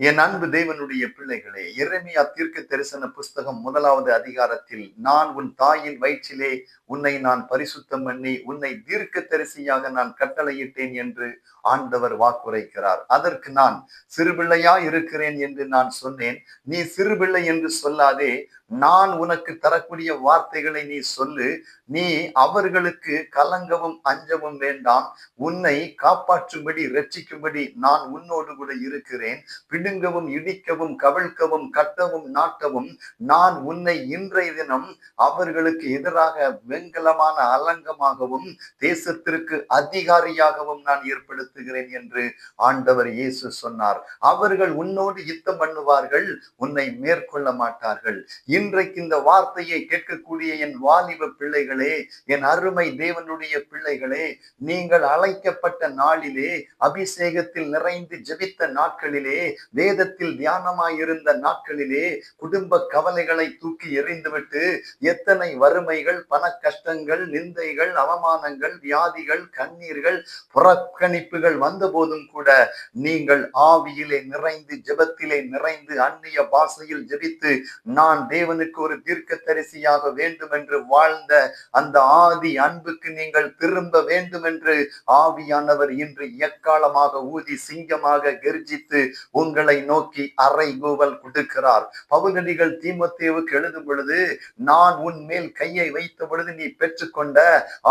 என் அன்பு தேவனுடைய பிள்ளைகளே இறைமையா தீர்க்க தரிசன புஸ்தகம் முதலாவது அதிகாரத்தில் நான் உன் தாயின் வயிற்றிலே உன்னை நான் பரிசுத்தம் பண்ணி உன்னை தீர்க்க தரிசியாக நான் கட்டளையிட்டேன் என்று ஆண்டவர் வாக்குரைக்கிறார். அதற்கு நான் சிறுபிள்ளையா இருக்கிறேன் என்று நான் சொன்னேன். நீ சிறுபிள்ளை என்று சொல்லாதே நான் உனக்கு தரக்கூடிய வார்த்தைகளை நீ சொல்லு. நீ அவர்களுக்கு கலங்கவும் அஞ்சவும் வேண்டாம். உன்னை காப்பாற்றும்படி ரட்சிக்கும்படி நான் உன்னோடு கூட இருக்கிறேன். பிடுங்கவும் இடிக்கவும் கவிழ்க்கவும் கட்டவும் நாட்டவும் நான் உன்னை இன்றைய தினம் அவர்களுக்கு எதிராக வெங்கலமான அலங்கமாகவும் தேசத்திற்கு அதிகாரியாகவும் நான் ஏற்படுத்துகிறேன் என்று ஆண்டவர் இயேசு சொன்னார். அவர்கள் உன்னோடு யுத்தம் பண்ணுவார்கள் உன்னை மேற்கொள்ள மாட்டார்கள். இன்றைக்கு இந்த வார்த்தையை கேட்கக்கூடிய என் வாலிப பிள்ளைகளே என் அருமை தேவனுடைய பிள்ளைகளே நீங்கள் அழைக்கப்பட்ட நாளிலே அபிஷேகத்தில் நிறைந்து ஜபித்த நாட்களிலே வேதத்தில் தியானமாயிருந்த நாட்களிலே குடும்ப கவலைகளை தூக்கி எறிந்துவிட்டு எத்தனை வறுமைகள் பண கஷ்டங்கள் நிந்தைகள் அவமானங்கள் வியாதிகள் கண்ணீர்கள் புறக்கணிப்புகள் வந்த போதும் கூட நீங்கள் ஆவியிலே நிறைந்து ஜெபத்திலே நிறைந்து அந்நிய பாஷையில் ஜெபித்து நான் தேவனுக்கு ஒரு தீர்க்க தரிசியாக வேண்டும் என்று வாழ்ந்த அந்த ஆதி அன்புக்கு நீங்கள் திரும்ப வேண்டும் என்று ஆவியானவர் இன்று எக்காலமாக ஊதி சிங்கமாக கர்ஜித்து உங்களை நோக்கி அறை கூவல் கொடுக்கிறார். பவுனடிகள் தீமத்தேவுக்கு எழுதும் பொழுது நான் உன் மேல் கையை வைத்த பொழுது நீ பெற்றுக்கொண்ட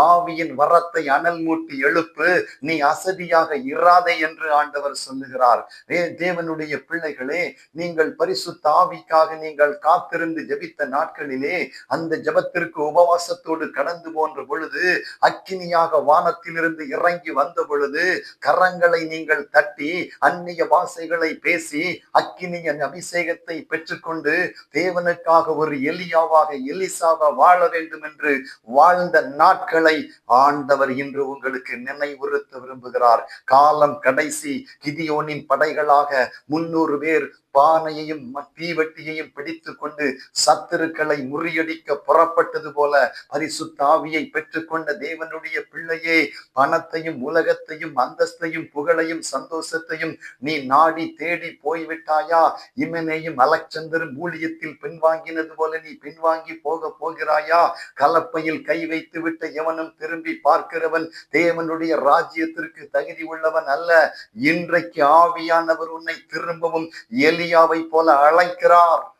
ஆவியின் வரத்தை அனல் மூட்டி எழுப்பு நீ அசதியாக இராதே என்று ஆண்டவர் சொல்லுகிறார். ஏ தேவனுடைய பிள்ளைகளே நீங்கள் பரிசுத்த ஆவிக்காக நீங்கள் காத்திருந்து ஜபித்த நாட்களிலே அந்த ஜபத்திற்கு உபவாசத்தோடு கடந்து போன்ற பொழுது அக்கினியாக வானத்திலிருந்து இறங்கி வந்த பொழுது கரங்களை நீங்கள் தட்டி அந்நிய பாசைகளை பேசி அக்கினியின் அபிஷேகத்தை பெற்றுக்கொண்டு தேவனுக்காக ஒரு எலியாவாக எலிசாக வாழ வேண்டும் என்று வாழ்ந்த நாட்களை ஆண்டவர் இன்று உங்களுக்கு நினைவுறுத்த விரும்புகிறார். காலம் கடைசி கிதியோனின் படைகளாக முன்னூறு பேர் பானையையும் தீவட்டியையும் பிடித்து கொண்டு சத்துருக்களை முறியடிக்க புறப்பட்டது போல பரிசுத்தாவியை பெற்றுக்கொண்ட தேவனுடைய பிள்ளையே பணத்தையும் உலகத்தையும் அந்தஸ்தையும் புகழையும் சந்தோஷத்தையும் நீ நாடி தேடி போய்விட்டாயா? இமனையும் அலெக்சந்தரும் ஊழியத்தில் பின்வாங்கினது போல நீ பின்வாங்கி போக போகிறாயா? கலப்பையில் கை வைத்து விட்ட எவனும் திரும்பி பார்க்கிறவன் தேவனுடைய ராஜ்யத்திற்கு தகுதி உள்ளவன் அல்ல. இன்றைக்கு ஆவியானவர் உன்னை திரும்பவும் எலியாவை போல அழைக்கிறார்.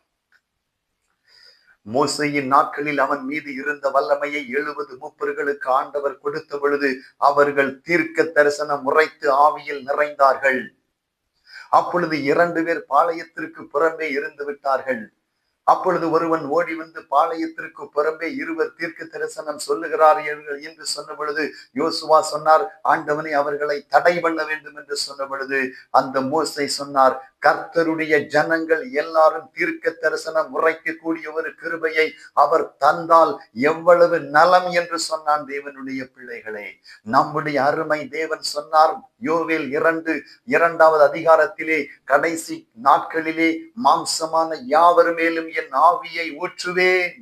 மோசையின் நாட்களில் அவன் மீது இருந்த வல்லமையை எழுபது முப்பர்களுக்கு ஆண்டவர் கொடுத்த பொழுது அவர்கள் தீர்க்க தரிசனம் முறைத்து ஆவியில் நிறைந்தார்கள். அப்பொழுது இரண்டு பேர் பாளையத்திற்கு புறம்பே இருந்து விட்டார்கள். அப்பொழுது ஒருவன் ஓடி வந்து பாளையத்திற்கு புறம்பே இருவர் தீர்க்க தரிசனம் சொல்லுகிறார்கள் என்று சொன்ன பொழுது யோசுவா சொன்னார் ஆண்டவனை அவர்களை தடை பண்ண வேண்டும் என்று சொன்ன பொழுது அந்த மோசை சொன்னார் கர்த்தருடைய ஜனங்கள் எல்லாரும் தீர்க்க தரிசனம் உரைக்கக்கூடிய ஒரு கிருபையை அவர் தந்தால் எவ்வளவு நலம் என்று சொன்னான் தேவனுடைய பிள்ளைகளே. நம்முடைய அருமை தேவன் சொன்னார் யோவேல் இரண்டு இரண்டாவது அதிகாரத்திலே கடைசி நாட்களிலே மாம்சமான யாவர் மேலும் என் ஆவியை ஊற்றுவேன்.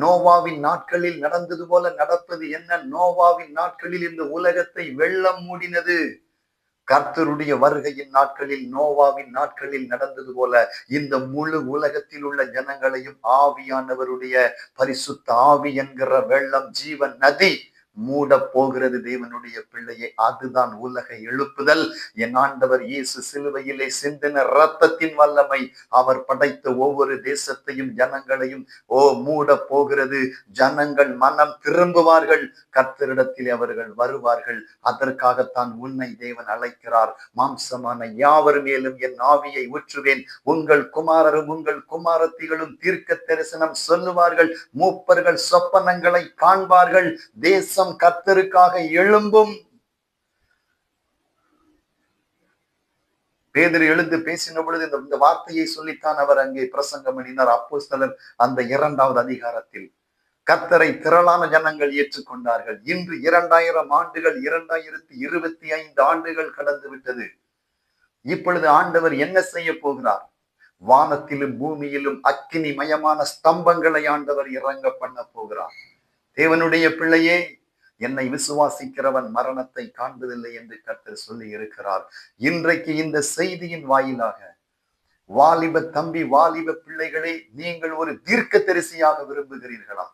நோவாவின் நாட்களில் நடந்தது போல நடப்பது என்ன? நோவாவின் நாட்களில் இந்த உலகத்தை வெள்ளம் மூடினது. கர்த்தருடைய வருகையின் நாட்களில் நோவாவின் நாட்களில் நடந்தது போல இந்த முழு உலகத்தில் உள்ள ஜனங்களையும் ஆவியானவருடைய பரிசுத்த ஆவி என்கிற வெள்ளம் ஜீவன் நதி மூட போகிறது தேவனுடைய பிள்ளையை அதுதான் உலக எழுப்புதல். என் ஆண்டவர் இயேசு சிலுவையிலே சிந்தின ரத்தத்தின் வல்லமை. அவர் படைத்த ஒவ்வொரு தேசத்தையும் ஜனங்களையும் ஓ மூட போகிறது ஜனங்கள் மனம் திரும்புவார்கள். கர்த்தரிடத்தில் அவர்கள் வருவார்கள். அதற்காகத்தான் உன்னை தேவன் அழைக்கிறார். மாம்சமான யாவர் மேலும் என் ஆவியை ஊற்றுவேன். உங்கள் குமாரரும் உங்கள் குமாரத்திகளும் தீர்க்க தரிசனம் சொல்லுவார்கள். மூப்பர்கள் சொப்பனங்களை காண்பார்கள். தேச தேசம் கத்தருக்காக எழும்பும். பேதர் எழுந்து பேசின பொழுது இந்த வார்த்தையை சொல்லித்தான் அவர் அங்கே பிரசங்கம் பண்ணினார் அப்போ சிலர் அந்த இரண்டாவது அதிகாரத்தில் கத்தரை திரளான ஜனங்கள் ஏற்றுக்கொண்டார்கள். இன்று இரண்டாயிரம் ஆண்டுகள் இரண்டாயிரத்தி இருபத்தி ஐந்து ஆண்டுகள் கடந்து விட்டது. இப்பொழுது ஆண்டவர் என்ன செய்ய போகிறார்? வானத்திலும் பூமியிலும் அக்கினி மயமான ஸ்தம்பங்களை ஆண்டவர் இறங்க பண்ண போகிறார். தேவனுடைய பிள்ளையே என்னை விசுவாசிக்கிறவன் மரணத்தை காண்பதில்லை என்று கர்த்தர் சொல்லி இருக்கிறார். இன்றைக்கு இந்த செய்தியின் வாயிலாக வாலிப தம்பி வாலிப பிள்ளைகளை நீங்கள் ஒரு தீர்க்க தரிசியாக விரும்புகிறீர்களா?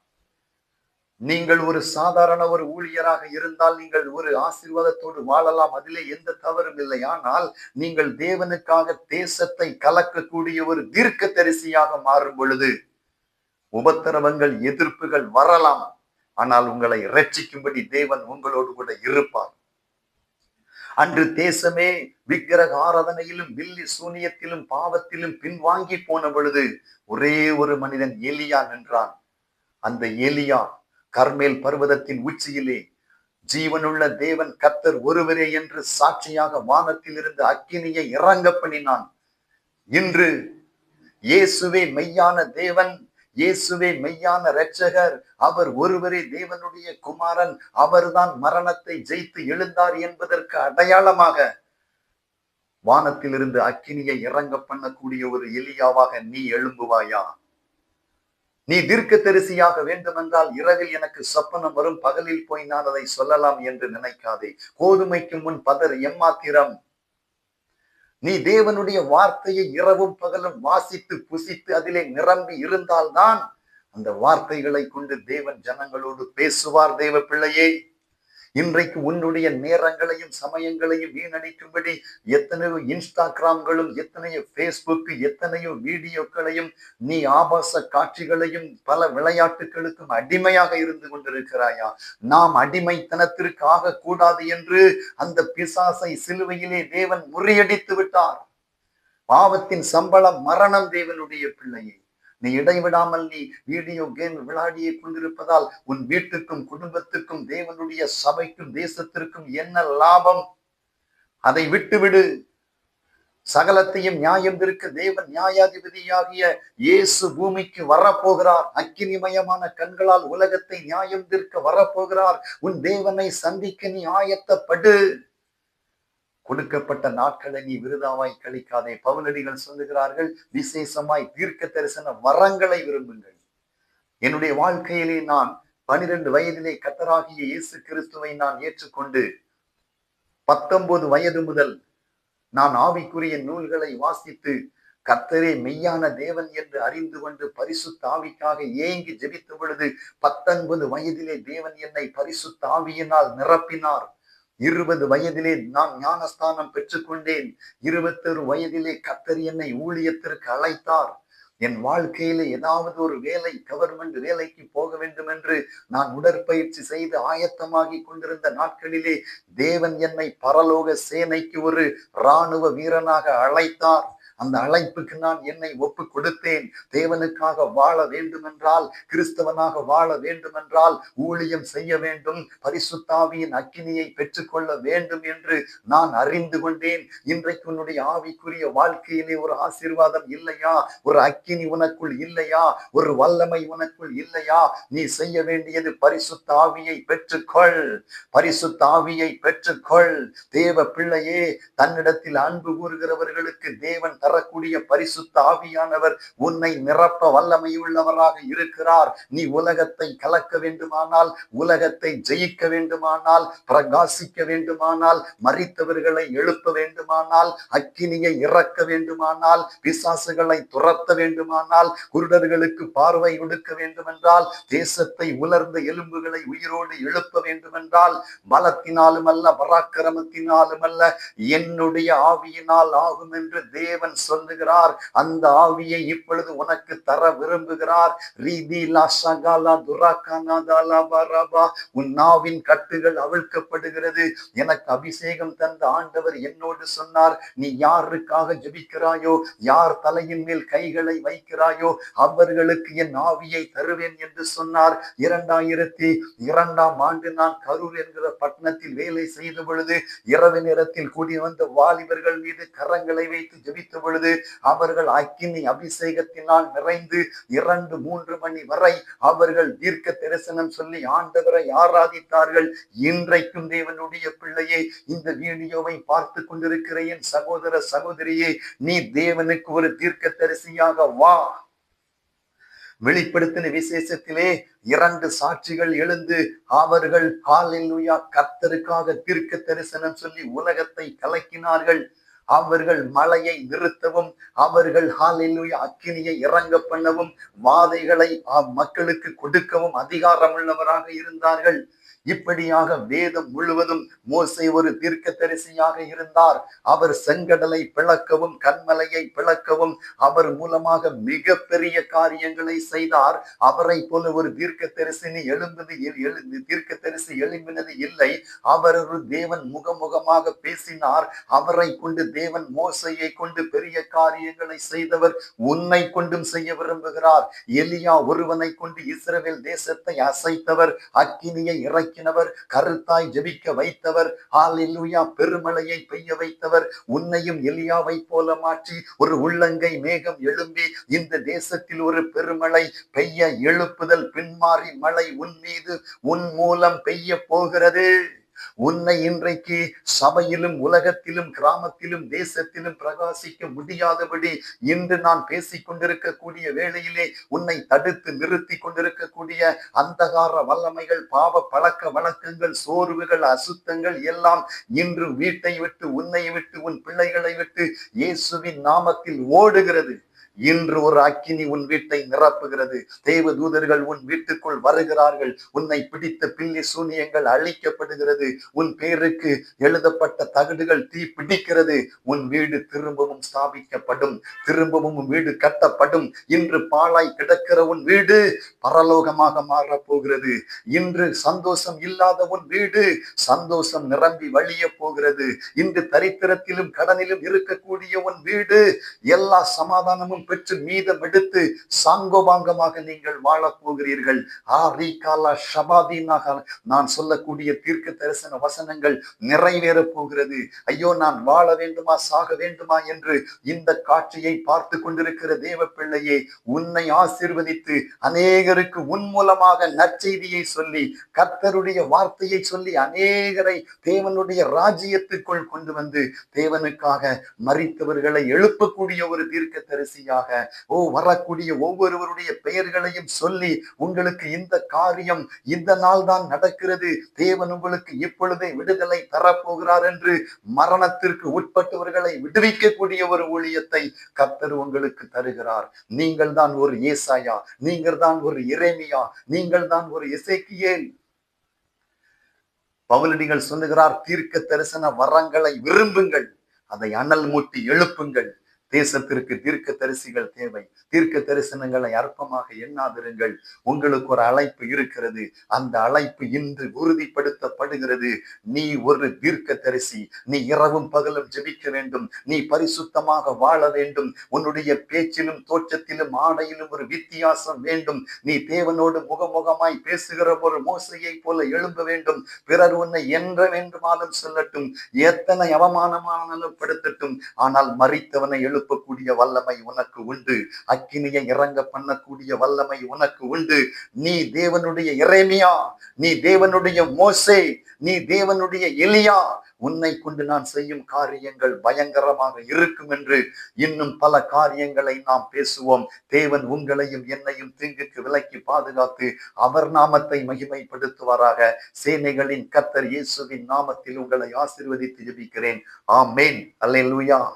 நீங்கள் ஒரு சாதாரண ஒரு ஊழியராக இருந்தால் நீங்கள் ஒரு ஆசீர்வாதத்தோடு வாழலாம் அதிலே எந்த தவறும் இல்லை. ஆனால் நீங்கள் தேவனுக்காக தேசத்தை கலக்கக்கூடிய ஒரு தீர்க்க தரிசியாக மாறும் பொழுது உபத்திரவங்கள் எதிர்ப்புகள் வரலாம். ஆனால் உங்களை ரட்சிக்கும்படி தேவன் உங்களோடு கூட இருப்பார். அன்று தேசமே விக்கிரக ஆராதனையிலும் வில்லி சூனியத்திலும் பாவத்திலும் பின்வாங்கி போன பொழுது ஒரே ஒரு மனிதன் எலியா நின்றான். அந்த எலியா கர்மேல் பர்வதத்தின் உச்சியிலே ஜீவனுள்ள தேவன் கத்தர் ஒருவரே என்று சாட்சியாக வானத்தில் இருந்து அக்கினியை இறங்க பண்ணினான். இன்று இயேசுவே மெய்யான தேவன் இயேசுவே மெய்யான இரட்சகர் அவர் ஒருவரே தேவனுடைய குமாரன் அவர்தான் மரணத்தை ஜெயித்து எழுந்தார் என்பதற்கு அடையாளமாக வானத்திலிருந்து அக்கினியை இறங்க பண்ணக்கூடிய ஒரு எலியாவாக நீ எழும்புவாயா? நீ தீர்க்க தரிசியாக வேண்டுமென்றால் இரவில் எனக்கு சொப்பனம் வரும் பகலில் போய் நான் அதை சொல்லலாம் என்று நினைக்காதே. கோதுமைக்கு முன் பதர் எம்மாத்திரம்? நீ தேவனுடைய வார்த்தையை இரவும் பகலும் வாசித்து புசித்து அதிலே நிரம்பி இருந்தால்தான் அந்த வார்த்தைகளை கொண்டு தேவன் ஜனங்களோடு பேசுவார் தேவ பிள்ளையே. இன்றைக்கு உன்னுடைய நேரங்களையும் சமயங்களையும் வீணடிக்கும்படி எத்தனையோ இன்ஸ்டாகிராம்களும் எத்தனையோ ஃபேஸ்புக் எத்தனையோ வீடியோக்களையும் நீ ஆபாச காட்சிகளையும் பல விளையாட்டுகளுக்கும் அடிமையாக இருந்து கொண்டிருக்கிறாயா? நாம் அடிமைத்தனத்திற்கு ஆகக்கூடாது என்று அந்த பிசாசை சிலுவையிலே தேவன் முறியடித்து விட்டார். பாவத்தின் சம்பளம் மரணம் தேவனுடைய பிள்ளையை. நீ இடைவிடாமல் நீ வீடியோ கேம் விளையாடியே கொண்டிருப்பதால் உன் வீட்டுக்கும் குடும்பத்துக்கும் தேவனுடைய சபைக்கும் தேசத்திற்கும் என்ன லாபம்? அதை விட்டுவிடு. சகலத்தையும் நியாயம் இருக்க தேவன் நியாயாதிபதியாகிய இயேசு பூமிக்கு வரப்போகிறார். அக்கினிமயமான கண்களால் உலகத்தை நியாயம் தீர்க்க வரப்போகிறார். உன் தேவனை சந்திக்க நீ ஆயத்தப்படு. கொடுக்கப்பட்ட நாட்களை நீ விருதாவாய் கழிக்காதே. பவுலடிகள் சொல்லுகிறார்கள் விசேஷமாய் தீர்க்க தரிசன வரங்களை விரும்புங்கள். என்னுடைய வாழ்க்கையிலே நான் பனிரெண்டு வயதிலே கத்தராகிய இயேசு கிறிஸ்துவை நான் ஏற்றுக்கொண்டு பத்தொன்பது வயது முதல் நான் ஆவிக்குரிய நூல்களை வாசித்து கத்தரே மெய்யான தேவன் என்று அறிந்து கொண்டு பரிசுத்த ஆவிக்காக ஏங்கி ஜெபித்த பொழுது பத்தொன்பது வயதிலே தேவன் என்னை பரிசுத்த ஆவியினால் நிரப்பினார். இருபது வயதிலே நான் ஞானஸ்தானம் பெற்றுக்கொண்டேன். இருபத்தொரு வயதிலே கத்தர் என்னை ஊழியத்திற்கு அழைத்தார். என் வாழ்க்கையில ஏதாவது ஒரு வேலை கவர்மெண்ட் வேலைக்கு போக வேண்டும் என்று நான் உடற்பயிற்சி செய்து ஆயத்தமாகி கொண்டிருந்த நாட்களிலே தேவன் என்னை பரலோக சேனைக்கு ஒரு இராணுவ வீரனாக அழைத்தார். அந்த அழைப்புக்கு நான் என்னை ஒப்பு கொடுத்தேன் தேவனுக்காக வாழ வேண்டுமென்றால் கிறிஸ்தவனாக வாழ வேண்டுமென்றால் ஊழியம் செய்ய வேண்டும். பரிசுத்தாவியின் அக்கினியை பெற்றுக்கொள்ள வேண்டும் என்று நான் அறிந்து கொண்டேன். இன்றைக்கு உன்னுடைய ஆவிக்குரிய வாழ்க்கையிலே ஒரு ஆசீர்வாதம் இல்லையா? ஒரு அக்கினி உனக்குள் இல்லையா? ஒரு வல்லமை உனக்குள் இல்லையா? நீ செய்ய வேண்டியது பரிசுத்தாவியை பெற்றுக்கொள். பரிசுத்தாவியை பெற்றுக்கொள். தேவ பிள்ளையே தன்னிடத்தில் அன்பு கூறுகிறவர்களுக்கு தேவன் தரக்கூடிய பரிசுத்த ஆவியானவர் உன்னை நிரப்ப வல்லமையுள்ளவராக இருக்கிறார். நீ உலகத்தை கலக்க வேண்டுமானால் உலகத்தை ஜெயிக்க வேண்டுமானால் பிரகாசிக்க வேண்டுமானால் மறித்தவர்களை எழுப்ப வேண்டுமானால் அக்கினியை இறக்க வேண்டுமானால் பிசாசுகளை துரத்த வேண்டுமானால் குருடர்களுக்கு பார்வை கொடுக்க வேண்டுமென்றால் தேசத்தை உலர்ந்த எலும்புகளை உயிரோடு எழுப்ப வேண்டுமென்றால் பலத்தினாலும் அல்ல பராக்கிரமத்தினாலும் அல்ல என்னுடைய ஆவியினால் ஆகும் என்று தேவன் சொல்லுகிறார் அந்த ஆவியை இப்பொழுது உனக்கு தர விரும்புகிறார். ரீதி லாசகாலா துராகானாதாலா பாராபா உன் நாவின் கட்டுகள் அவிழ்க்கப்படுகிறது. எனக்கு அபிஷேகம் தந்த ஆண்டவர் என்னோடு சொன்னார் நீ யாருக்காக ஜபிக்கிறாயோ யார் தலையின் மேல் கைகளை வைக்கிறாயோ அவர்களுக்கு என் ஆவியை தருவேன் என்று சொன்னார். இரண்டாயிரத்தி இரண்டாம் ஆண்டு நான் கரூர் என்கிற பட்டணத்தில் வேலை செய்த பொழுது இரவு நேரத்தில் கூடி வந்த வாலிபர்கள் மீது கரங்களை வைத்து ஜபித்த பொழுது அவர்கள் அக்கினி அபிஷேகத்தினால் நிறைந்து இரண்டு மூன்று மணி வரை அவர்கள் தீர்க்க தரிசனம் சொல்லி ஆண்டவரை ஆராதித்தார்கள். இன்றைக்கும் தேவனுடைய பிள்ளையே இந்த வீடியோவை பார்த்து கொண்டிருக்கிற என் சகோதர சகோதரியே நீ தேவனுக்கு ஒரு தீர்க்க தரிசியாக வா. வெளிப்படுத்தின விசேஷத்திலே இரண்டு சாட்சிகள் எழுந்து அவர்கள் காலில் கத்தருக்காக தீர்க்க தரிசனம் சொல்லி உலகத்தை கலக்கினார்கள். அவர்கள் மலையை நிறுத்தவும் அவர்கள் ஹாலிலுய அக்கினியை இறங்க பண்ணவும் வாதைகளை மக்களுக்கு கொடுக்கவும் அதிகாரம் உள்ளவராக இருந்தார்கள். இப்படியாக வேதம் முழுவதும் மோசை ஒரு தீர்க்கதரிசியாக இருந்தார். அவர் செங்கடலை பிளக்கவும் கண்மலையை பிளக்கவும் அவர் மூலமாக மிகப்பெரிய காரியங்களை செய்தார். அவரை போல ஒரு தீர்க்கதரிசினி எழும்பது தீர்க்க தரிசி எழும்பினது இல்லை. அவர் ஒரு தேவன் முகமுகமாக பேசினார். அவரை கொண்டு தேவன் மோசையை கொண்டு பெரிய காரியங்களை செய்தவர் உன்னை கொண்டும் செய்ய விரும்புகிறார். எலியா ஒருவனை கொண்டு இஸ்ரேல் தேசத்தை அசைத்தவர். அக்கினியை இறக்கி இறக்கினவர் கருத்தாய் ஜெபிக்க வைத்தவர் ஹalleluya பெருமழையை பெய்ய வைத்தவர் உன்னையும் எலியாவை போல மாற்றி ஒரு உள்ளங்கை மேகம் எழும்பி இந்த தேசத்தில் ஒரு பெருமழை பெய்ய எழுப்புதல் பின்மாறி மழை உன் மீது உன் மூலம் பெய்ய போகிறது. உன்னை இன்றைக்கு சபையிலும் உலகத்திலும் கிராமத்திலும் தேசத்திலும் பிரகாசிக்க முடியாதபடி இன்று நான் பேசிக் கொண்டிருக்கக்கூடிய வேளையிலே உன்னை தடுத்து நிறுத்தி கொண்டிருக்கக்கூடிய அந்தகார வல்லமைகள் பாவ பழக்க வழக்கங்கள் சோர்வுகள் அசுத்தங்கள் எல்லாம் இன்று வீட்டை விட்டு உன்னை விட்டு உன் பிள்ளைகளை விட்டு இயேசுவின் நாமத்தில் ஓடுகிறது. இன்று ஒரு அக்கினி உன் வீட்டை நிரப்புகிறது. தேவ தூதர்கள் உன் வீட்டுக்குள் வருகிறார்கள். உன்னை பிடித்த பில்லி சூனியங்கள் அழிக்கப்படுகிறது. உன் பேருக்கு எழுதப்பட்ட தகடுகள் தீ பிடிக்கிறது. உன் வீடு திரும்பவும் ஸ்தாபிக்கப்படும். திரும்பவும் வீடு கட்டப்படும். இன்று பாழாய் கிடக்கிற உன் வீடு பரலோகமாக மாறப்போகிறது. இன்று சந்தோஷம் இல்லாத உன் வீடு சந்தோஷம் நிரம்பி வழிய போகிறது. இன்று தரித்திரத்திலும் கடனிலும் இருக்கக்கூடிய உன் வீடு எல்லா சமாதானமும் பெற்று மீதம் எடுத்து சாங்கோபாங்கமாக நீங்கள் வாழப் போகிறீர்கள். ஆரி காலா ஷபாதீனாக நான் சொல்லக்கூடிய தீர்க்க தரிசன வசனங்கள் நிறைவேற போகிறது. ஐயோ நான் வாழ வேண்டுமா சாக வேண்டுமா என்று இந்த காட்சியை பார்த்து கொண்டிருக்கிற தேவ பிள்ளையே உன்னை ஆசீர்வதித்து அநேகருக்கு உன் மூலமாக நற்செய்தியை சொல்லி கர்த்தருடைய வார்த்தையை சொல்லி அநேகரை தேவனுடைய ராஜ்யத்துக்குள் கொண்டு வந்து தேவனுக்காக மறித்தவர்களை எழுப்பக்கூடிய ஒரு தீர்க்க தரிசியா தரிசியாக ஓ வரக்கூடிய ஒவ்வொருவருடைய பெயர்களையும் சொல்லி உங்களுக்கு இந்த காரியம் இந்த நாள் தான் நடக்கிறது. தேவன் உங்களுக்கு இப்பொழுதே விடுதலை தரப்போகிறார் என்று மரணத்திற்கு உட்பட்டவர்களை விடுவிக்கக்கூடிய ஒரு ஊழியத்தை கர்த்தர் உங்களுக்கு தருகிறார். நீங்கள் தான் ஒரு ஏசாயா நீங்கள் தான் ஒரு இறைமியா நீங்கள் தான் ஒரு இசைக்கியேல் பவுலடிகள் சொல்லுகிறார் தீர்க்க தரிசன வரங்களை விரும்புங்கள் அதை அனல் மூட்டி எழுப்புங்கள். தேசத்திற்கு தீர்க்க தரிசிகள் தேவை. தீர்க்க தரிசனங்களை அற்பமாக எண்ணாதிருங்கள். உங்களுக்கு ஒரு அழைப்பு இருக்கிறது. அந்த அழைப்பு இன்று உறுதிப்படுத்தப்படுகிறது. நீ ஒரு தீர்க்க தரிசி நீ இரவும் பகலும் ஜெபிக்க வேண்டும். நீ பரிசுத்தமாக வாழ வேண்டும். உன்னுடைய பேச்சிலும் தோற்றத்திலும் ஆடையிலும் ஒரு வித்தியாசம் வேண்டும். நீ தேவனோடு முகமுகமாய் பேசுகிற ஒரு மோசையை போல எழும்ப வேண்டும். பிறர் உன்னை என்ற வேண்டுமானாலும் சொல்லட்டும். எத்தனை அவமானமானாலும் படுத்தட்டும். ஆனால் மறித்தவனை எழுப்பக்கூடிய வல்லமை உனக்கு உண்டு. அக்கினியை இறங்க பண்ணக்கூடிய வல்லமை உனக்கு உண்டு. நீ தேவனுடைய இறைமையா? நீ தேவனுடைய மோசே? நீ தேவனுடைய எலியா? உன்னை கொண்டு நான் செய்யும் காரியங்கள் பயங்கரமாக இருக்கும் என்று இன்னும் பல காரியங்களை நாம் பேசுவோம். தேவன் உங்களையும் என்னையும் தீங்குக்கு விலக்கி பாதுகாத்து அவர் நாமத்தை மகிமைப்படுத்துவாராக. சேனைகளின் கத்தர் இயேசுவின் நாமத்தில் உங்களை ஆசிர்வதித்து ஜபிக்கிறேன். ஆமேன். அல்லேலூயா.